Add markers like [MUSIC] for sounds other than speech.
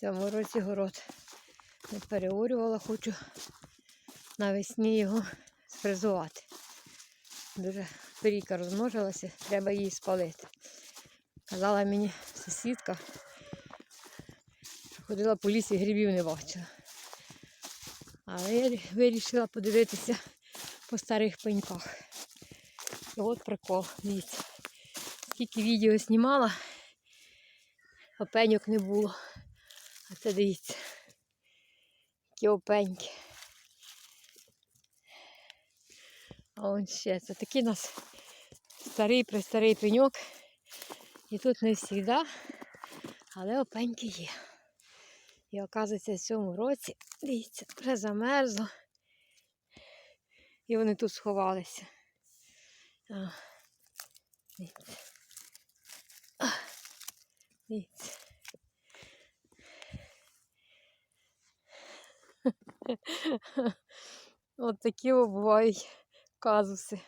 цьому році город не переорювала, хочу навесні його сфрезувати. Дуже пирійка розмножилася, треба її спалити. Казала мені сусідка, що ходила по лісі, грибів не бачила. Але я вирішила подивитися по старих пеньках. І от прикол, дивіться. Скільки відео знімала, а пеньок не було. А це дивіться. Які опеньки. А он ще це такий у нас старий престарий пеньок. І тут не завжди, але опеньки є. І оказується, в цьому році, дивіться, вже замерзло. І вони тут сховалися. Дивіться. Дивіться. [LAUGHS] От такі бувають казуси.